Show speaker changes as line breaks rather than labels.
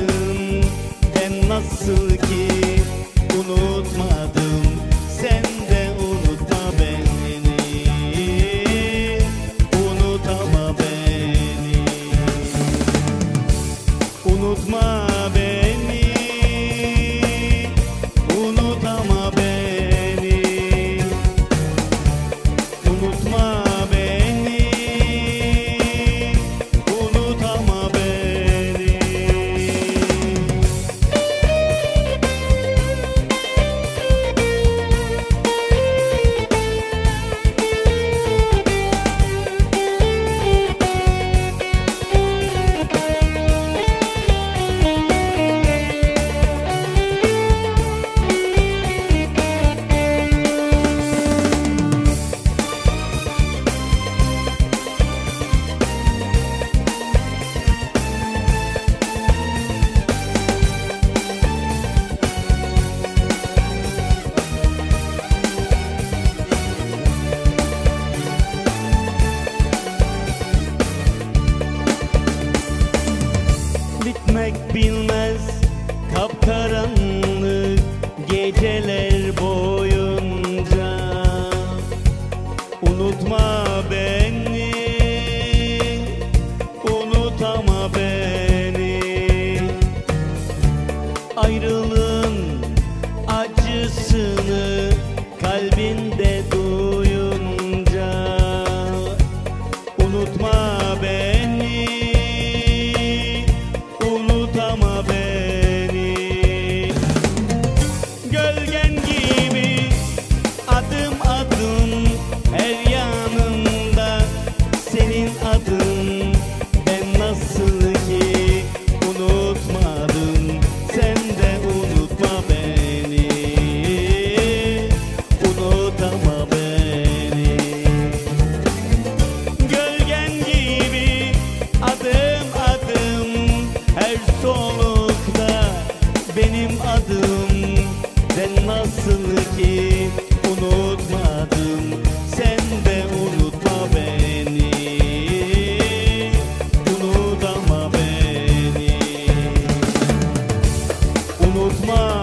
unutmadım Hem nasıl ki unutmadım. karanlık geceler boyunca. Unutma beni, unutama beni. Ayrılığın acısını kalbinde Sen de unutma beni. Unutma beni. Unutma.